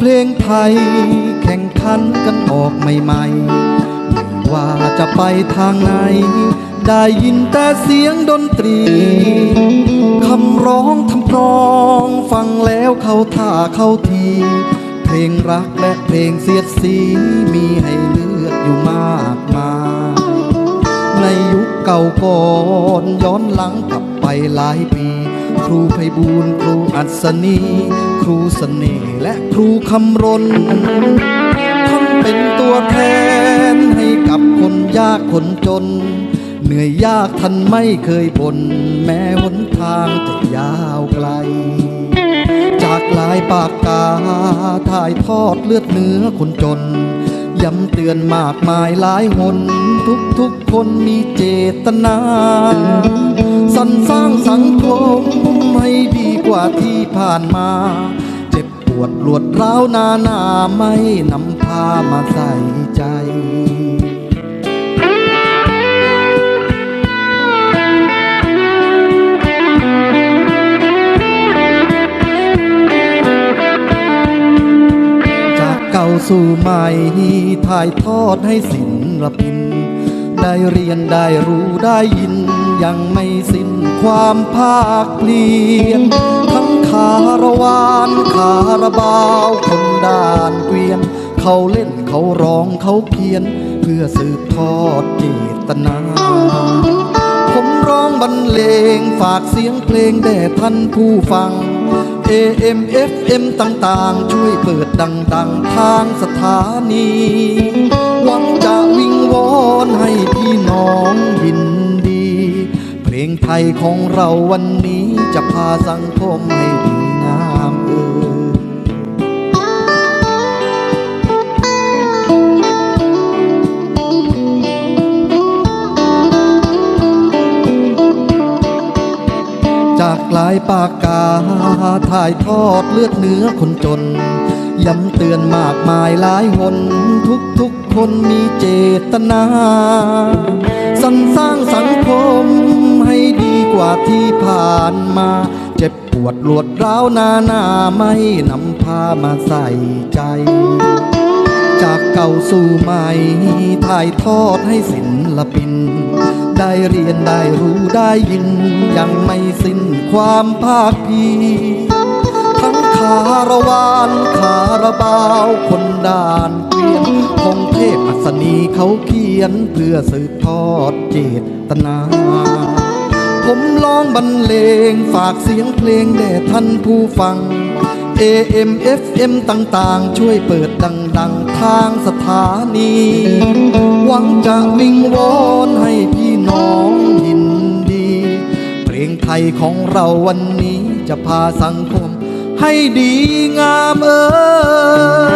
พลงไทย แข่งขันกันออกใหม่ๆไม่ว่าจะไปทางไหน ได้ยินแต่เสียงดนตรี คำร้องทำนองฟังแล้วเข้าท่าเข้าที เพลงรักและเพลงเสียดสีมีให้เลือกอยู่มากมายในยุคเก่าก่อนย้อนหลังกลับไปหลายปี ครูไพบูลครูอัศนี ครูเสน่ห์และครูคำรณท่านเป็นตัวแทนให้กับคนยากคนจน เหนื่อยยากท่านไม่เคยบ่นแม้หนทางจะยาวไกล จากลายปากกาถ่ายทอดเลือดเนื้อคนจนย้ำเตือนมากมายหลายหน ทุกทุกๆคนมีเจตนา ที่ผ่านมา เจ็บปวดรวดร้าวนานาไม่นำพามาใส่ใจจากเก่าสู่ใหม่ถ่ายทอดให้ศิลปิน ได้เรียนได้รู้ได้ยิน ยังไม่สิ้นความภาคเปลี่ยนทั้งคารวานคาราบาวคนด่านเกวียน เขาเล่นเขาร้องเขาเพียน เพื่อสืบทอดเจตนา ผมร้องบรรเลงฝากเสียงเพลงแด่ท่านผู้ฟัง AM FM ต่างๆ ช่วยเปิดดัง ๆ ทางสถานี วอนให้พี่น้องยินดี เพลงไทยของเราวันนี้จะพาสังคมให้ดีงามเออจากหลายปากกาถ่ายทอดเลือดเนื้อคนจน ย้ำเตือนมากมายหลายหนทุกทุกคนมีเจตนาสรรสร้างสังคมให้ดีกว่าที่ผ่านมา เจ็บปวดรวดร้าวนานาไม่นำพามาใส่ใจ จากเก่าสู่ใหม่ถ่ายทอดให้ศิลปิน ได้เรียนได้รู้ได้ยิน ยังไม่สิ้นความภาคเพียรทั้งคารวานคา ราบาวคนด่านเกวียนคงเทพอัศนีเขาเขียนเพื่อสืบทอดเจตนา ผมร้องบรรเลงฝากเสียงเพลงแด่ท่านผู้ฟัง AM FM ต่างๆ ช่วยเปิดดัง ๆ ทางสถานี หวังจะวิงวอนให้พี่น้องยินดี เพลงไทยของเราวันนี้จะพาสังคม hay đi ngang ơi.